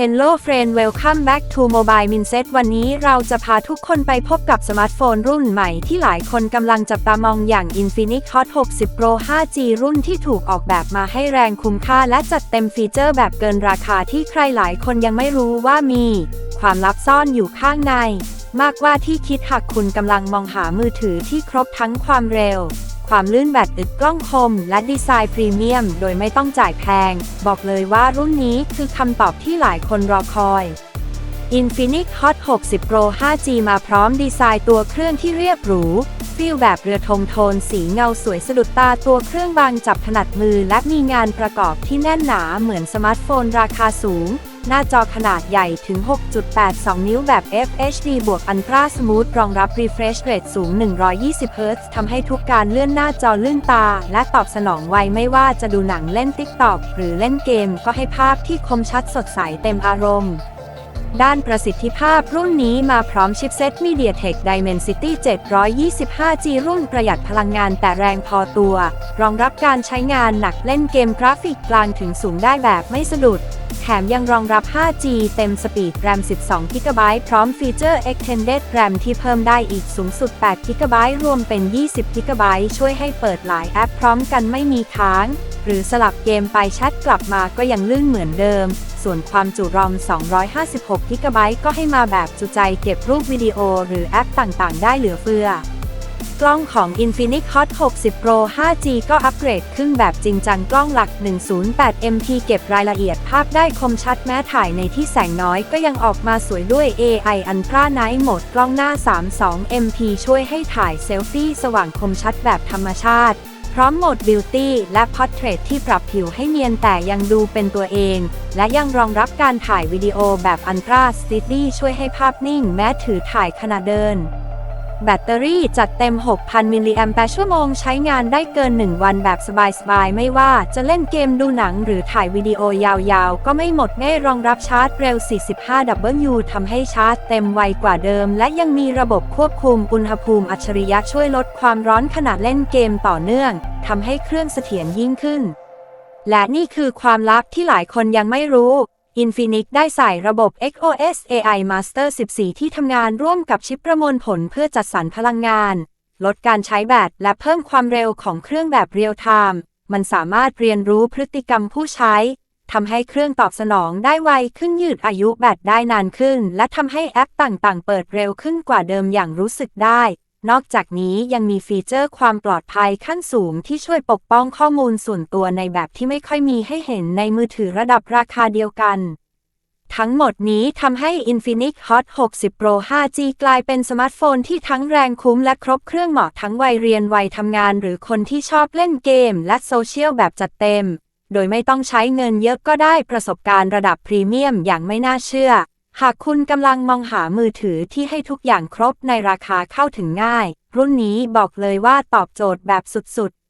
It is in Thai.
Hello friend welcome back to Mobile Mindset วันนี้เราจะพาทุกคนไปพบกับสมาร์ทโฟนรุ่นใหม่ที่หลายคนกำลังจับตามองอย่าง Infinix Hot 60 Pro 5G รุ่นที่ถูกออกแบบมาให้แรงคุ้มค่าและจัดเต็มฟีเจอร์แบบเกินราคาที่ใครหลายคนยังไม่รู้ว่ามี ความลับซ่อนอยู่ข้างใน มากกว่าที่คิดหากคุณกำลังมองหามือถือที่ครบทั้งความเร็ว ความลื่นแบตอึดกล้องคม และดีไซน์พรีเมียม โดยไม่ต้องจ่ายแพง บอกเลยว่ารุ่นนี้คือคำตอบที่หลายคนรอคอย Infinix Hot 60 Pro 5G มาพร้อมดีไซน์ตัวเครื่องที่เรียบหรู ฟิลแบบเรือธงโทนสีเงาสวยสะดุดตาตัวเครื่องบางจับถนัดมือและมีงานประกอบที่แน่นหนาเหมือนสมาร์ทโฟนราคาสูง หน้าจอขนาดใหญ่ถึง 6.82 นิ้วแบบ FHD บวก Ultra Smooth รองรับ Refresh Rate สูง 120 Hz ทำให้ทุกการเลื่อนหน้าจอลื่นตา และตอบสนองไวไม่ว่าจะดูหนังเล่น TikTok หรือเล่นเกมก็ให้ภาพที่คมชัดสดใสเต็มอารมณ์ ด้านประสิทธิภาพรุ่นนี้มาพร้อมชิปเซ็ต MediaTek Dimensity 725G รุ่นประหยัดพลังงานแต่แรงพอตัว รองรับการใช้งานหนักเล่นเกมกราฟิกกลางถึงสูงได้แบบไม่สะดุด แถมยังรองรับ 5G เต็มสปีด RAM 12 GB พร้อมฟีเจอร์ Extended RAM ที่เพิ่มได้อีกสูงสุด 8 GB รวมเป็น 20 GB ช่วยให้เปิดหลายแอปพร้อมกันไม่มีค้าง หรือสลับเกมไปแชทกลับมาก็ยังลื่นเหมือนเดิม ส่วนความจุรอม 256กิกะไบต์ก็ให้มาแบบจุใจเก็บรูปวิดีโอหรือแอปต่างๆ ได้เหลือเฟือ กล้องของ Infinix Hot 60 Pro 5G ก็อัปเกรดขึ้นแบบจริงจังกล้องหลัก 108 MP เก็บรายละเอียดภาพได้คมชัดแม้ถ่ายในที่แสงน้อยก็ยังออกมาสวยด้วย AI Ultra Night Mode กล้องหน้า 32 MP ช่วยให้ถ่ายเซลฟี่สว่างคมชัดแบบธรรมชาติ พร้อมโหมด Beauty และ Portrait ที่ปรับผิวให้เนียนแต่ยังดูเป็นตัวเอง และยังรองรับการถ่ายวิดีโอแบบ Ultra Steady ช่วยให้ภาพนิ่งแม้ถือถ่ายขณะเดิน แบตเตอรี่จัดเต็ม 6,000 มิลลิแอมแปร์ชั่วโมง ใช้งานได้เกิน 1 วันแบบสบายๆ ไม่ว่าจะเล่นเกมดูหนังหรือถ่ายวิดีโอยาวๆ ก็ไม่หมดง่ายรองรับชาร์จเร็ว 45W ทำให้ชาร์จเต็มไวกว่าเดิม และยังมีระบบควบคุมอุณหภูมิอัจฉริยะช่วยลดความร้อนขณะเล่นเกมต่อเนื่องทำให้เครื่องเสถียรยิ่งขึ้น และนี่คือความลับที่หลายคนยังไม่รู้ Infinix ได้ใส่ระบบ XOS AI Master 14 ที่ทำงานร่วมกับชิปประมวลผลเพื่อจัดสรรพลังงาน ลดการใช้แบตและเพิ่มความเร็วของเครื่องแบบเรียลไทม์ มันสามารถเรียนรู้พฤติกรรมผู้ใช้ทำให้เครื่องตอบสนองได้ไวขึ้นยืดอายุแบตได้นานขึ้น และทำให้แอปต่างๆ เปิดเร็วขึ้นกว่าเดิมอย่างรู้สึกได้ นอกจากนี้ยังมีฟีเจอร์ความปลอดภัยขั้นสูงที่ช่วยปกป้องข้อมูลส่วนตัวในแบบที่ไม่ค่อยมีให้เห็นในมือถือระดับราคาเดียวกัน ทั้งหมดนี้ทำให้ Infinix Hot 60 Pro 5G กลายเป็นสมาร์ทโฟนที่ทั้งแรงคุ้มและครบเครื่องเหมาะทั้งวัยเรียนวัยทำงาน หรือคนที่ชอบเล่นเกม และโซเชียลแบบจัดเต็ม โดยไม่ต้องใช้เงินเยอะก็ได้ประสบการณ์ระดับพรีเมียมอย่างไม่น่าเชื่อ หากคุณกำลังมองหามือถือที่ให้ทุกอย่างครบในราคาเข้าถึงง่าย รุ่นนี้บอกเลยว่าตอบโจทย์แบบสุดๆ